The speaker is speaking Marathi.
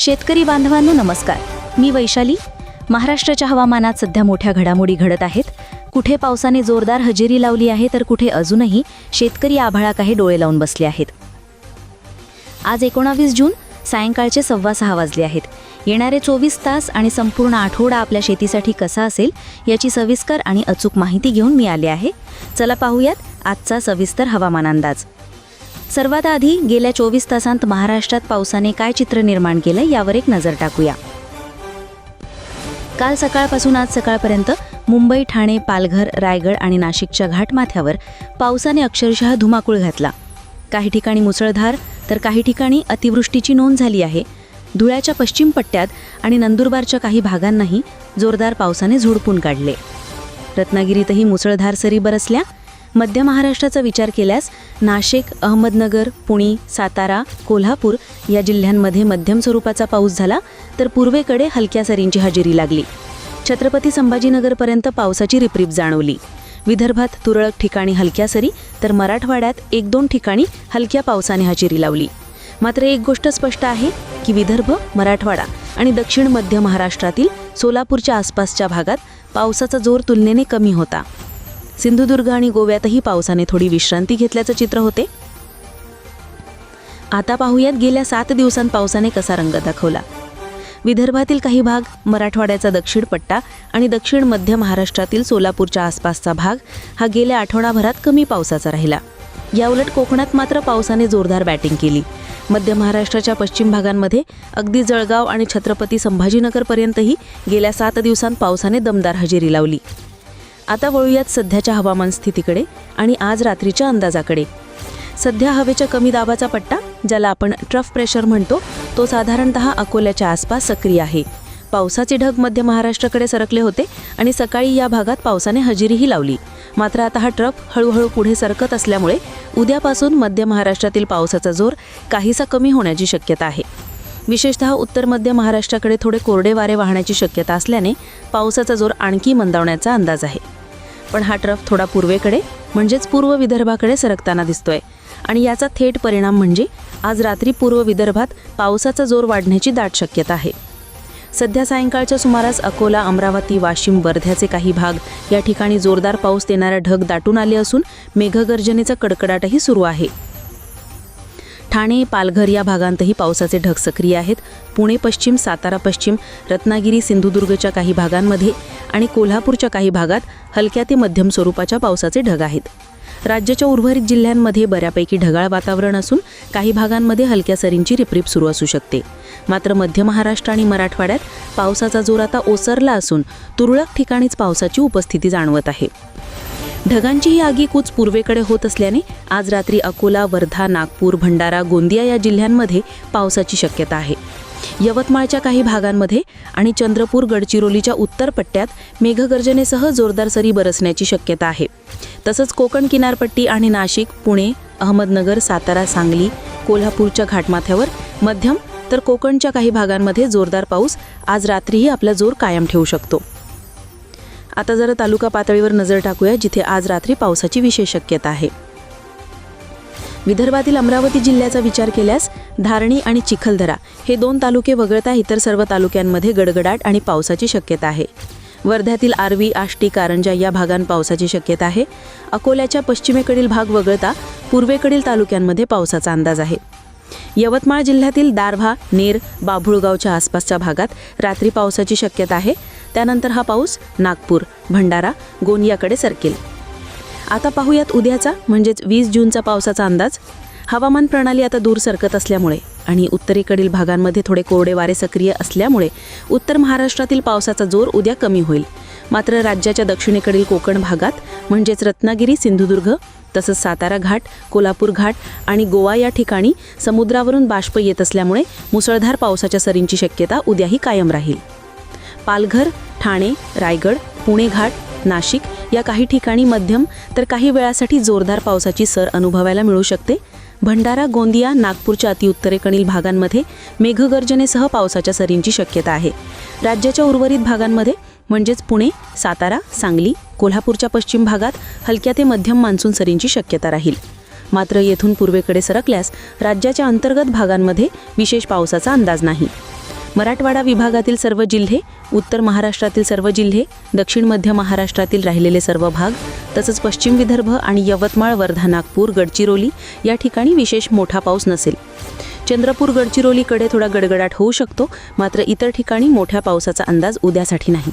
शेतकरी बांधवांनो नमस्कार. मी वैशाली. महाराष्ट्राच्या हवामानात सध्या मोठ्या घडामोडी घडत आहेत. कुठे पावसाने जोरदार हजेरी लावली आहे तर कुठे अजूनही शेतकरी आभाळाकाहे डोळे लावून बसले आहेत. आज एकोणावीस जून सायंकाळचे सव्वा सहा वाजले आहेत. येणारे चोवीस तास आणि संपूर्ण आठवडा आपल्या शेतीसाठी कसा असेल याची सविस्कर आणि अचूक माहिती घेऊन मी आले आहे. चला पाहूयात आजचा सविस्तर हवामान अंदाज. सर्वात आधी गेल्या चोवीस तासांत महाराष्ट्रात पावसाने काय चित्र निर्माण केलं यावर एक नजर टाकूया. काल सकाळपासून आज सकाळपर्यंत मुंबई ठाणे पालघर रायगड आणि नाशिकच्या घाटमाथ्यावर पावसाने अक्षरशः धुमाकूळ घातला. काही ठिकाणी मुसळधार तर काही ठिकाणी अतिवृष्टीची नोंद झाली आहे. धुळ्याच्या पश्चिम पट्ट्यात आणि नंदुरबारच्या काही भागांनाही जोरदार पावसाने झोडपून काढले. रत्नागिरीतही मुसळधार सरी बरसल्या मध्य महाराष्ट्राचा विचार केल्यास नाशिक अहमदनगर पुणे सातारा कोल्हापूर या जिल्ह्यांमध्ये मध्यम स्वरूपाचा पाऊस झाला तर पूर्वेकडे हलक्या सरींची हजेरी लागली. छत्रपती संभाजीनगरपर्यंत पावसाची रिपरिप जाणवली. विदर्भात तुरळक ठिकाणी हलक्या सरी तर मराठवाड्यात एक दोन ठिकाणी हलक्या पावसाने हजेरी लावली. मात्र एक गोष्ट स्पष्ट आहे की विदर्भ मराठवाडा आणि दक्षिण मध्य महाराष्ट्रातील सोलापूरच्या आसपासच्या भागात पावसाचा जोर तुलनेने कमी होता. सिंधुदुर्ग आणि गोव्यातही पावसाने थोडी विश्रांती घेतल्याचं चित्र होते. आता पाहूयात गेल्या सात दिवसांत पावसाने कसा रंग दाखवला. विदर्भातील काही भाग मराठवाड्याचा दक्षिण पट्टा आणि दक्षिण मध्य महाराष्ट्रातील सोलापूरच्या आसपासचा भाग हा गेल्या आठवडाभरात कमी पावसाचा राहिला. याउलट कोकणात मात्र पावसाने जोरदार बॅटिंग केली. मध्य महाराष्ट्राच्या पश्चिम भागांमध्ये अगदी जळगाव आणि छत्रपती संभाजीनगरपर्यंतही गेल्या सात दिवसांत पावसाने दमदार हजेरी लावली. आता वळूयात सध्याच्या हवामान स्थितीकडे आणि आज रात्रीच्या अंदाजाकडे. सध्या हवेच्या कमी दाबाचा पट्टा ज्याला आपण ट्रफ प्रेशर म्हणतो तो साधारणतः अकोल्याच्या आसपास सक्रिय आहे. पावसाचे ढग मध्य महाराष्ट्राकडे सरकले होते आणि सकाळी या भागात पावसाने हजेरीही लावली. मात्र आता हा ट्रफ हळूहळू पुढे सरकत असल्यामुळे उद्यापासून मध्य महाराष्ट्रातील पावसाचा जोर काहीसा कमी होण्याची शक्यता आहे. विशेषतः उत्तर मध्य महाराष्ट्राकडे थोडे कोरडे वारे वाहण्याची शक्यता असल्याने पावसाचा जोर आणखी मंदावण्याचा अंदाज आहे. पण हा ट्रफ थोडा पूर्वेकडे म्हणजेच पूर्व विदर्भाकडे सरकताना दिसतोय. आणि याचा थेट परिणाम म्हणजे आज रात्री पूर्व विदर्भात पावसाचा जोर वाढण्याची दाट शक्यता आहे. सध्या सायंकाळच्या सुमारास अकोला अमरावती वाशिम वर्ध्याचे काही भाग या ठिकाणी जोरदार पाऊस देणारा ढग दाटून आले असून मेघगर्जनेचा कडकडाटही सुरू आहे. ठाणे पालघर या भागांतही पावसाचे ढग सक्रिय आहेत. पुणे पश्चिम सातारा पश्चिम रत्नागिरी सिंधुदुर्गच्या काही भागांमध्ये आणि कोल्हापूरच्या काही भागात हलक्या ते मध्यम स्वरूपाच्या पावसाचे ढग आहेत. राज्याच्या उर्वरित जिल्ह्यांमध्ये बऱ्यापैकी ढगाळ वातावरण असून काही भागांमध्ये हलक्या सरींची रिपरिप सुरू असू शकते. मात्र मध्य महाराष्ट्र आणि मराठवाड्यात पावसाचा जोर आता ओसरला असून तुरळक ठिकाणीच पावसाची उपस्थिती जाणवत आहे. ढगांची ही आगीकूच पूर्वेकडे होत असल्याने आज रात्री अकोला वर्धा नागपूर भंडारा गोंदिया या जिल्ह्यांमध्ये पावसाची शक्यता आहे. यवतमाळच्या काही भागांमध्ये आणि चंद्रपूर गडचिरोलीच्या उत्तर पट्ट्यात मेघगर्जनेसह जोरदार सरी बरसण्याची शक्यता आहे. तसंच कोकण किनारपट्टी आणि नाशिक पुणे अहमदनगर सातारा सांगली कोल्हापूरच्या घाटमाथ्यावर मध्यम तर कोकणच्या काही भागांमध्ये जोरदार पाऊस आज रात्रीही आपला जोर कायम ठेवू शकतो. आता जरा तालुका पातळीवर नजर टाकूया जिथे आज रात्री पावसाची विशेष शक्यता आहे. विदर्भातील अमरावती जिल्ह्याचा विचार केल्यास धारणी आणि चिखलदरा हे दोन तालुके वगळता इतर सर्व तालुक्यांमध्ये गडगडाट आणि पावसाची शक्यता आहे. वर्ध्यातील आर्वी आष्टी कारंजा या भागांत पावसाची शक्यता आहे. अकोल्याच्या पश्चिमेकडील भाग वगळता पूर्वेकडील तालुक्यांमध्ये पावसाचा अंदाज आहे. यवतमाळ जिल्ह्यातील दारव्हा नेर बाभुळगावच्या आसपासच्या भागात रात्री पावसाची शक्यता आहे. त्यानंतर हा पाऊस नागपूर भंडारा गोंदियाकडे सरकेल. आता पाहूयात उद्याचा म्हणजेच वीस जूनचा पावसाचा अंदाज. हवामान प्रणाली आता दूर सरकत असल्यामुळे. आणि उत्तरेकडील भागांमध्ये थोडे कोरडे वारे सक्रिय असल्यामुळे उत्तर महाराष्ट्रातील पावसाचा जोर उद्या कमी होईल. मात्र राज्याच्या दक्षिणेकडील कोकण भागात म्हणजेच रत्नागिरी सिंधुदुर्ग तसंच सातारा घाट कोल्हापूर घाट आणि गोवा या ठिकाणी समुद्रावरून बाष्प येत असल्यामुळे मुसळधार पावसाच्या सरींची शक्यता उद्याही कायम राहील. पालघर ठाणे रायगड पुणे घाट नाशिक या काही ठिकाणी मध्यम तर काही वेळासाठी जोरदार पावसाची सर अनुभवायला मिळू शकते. भंडारा गोंदिया नागपूरच्या अतिउत्तरेकडील भागांमध्ये मेघगर्जनेसह पावसाच्या सरींची शक्यता आहे. राज्याच्या उर्वरित भागांमध्ये म्हणजेच पुणे सातारा सांगली कोल्हापूरच्या पश्चिम भागात हलक्या ते मध्यम मान्सून सरींची शक्यता राहील. मात्र येथून पूर्वेकडे सरकल्यास राज्याच्या अंतर्गत भागांमध्ये विशेष पावसाचा अंदाज नाही. मराठवाडा विभागातील सर्व जिल्हे उत्तर महाराष्ट्रातील सर्व जिल्हे दक्षिण मध्य महाराष्ट्रातील राहिलेले सर्व भाग तसंच पश्चिम विदर्भ आणि यवतमाळ वर्धा नागपूर गडचिरोली या ठिकाणी विशेष मोठा पाऊस नसेल. चंद्रपूर गडचिरोलीकडे थोडा गडगडाट होऊ शकतो मात्र इतर ठिकाणी मोठ्या पावसाचा अंदाज उद्यासाठी नाही.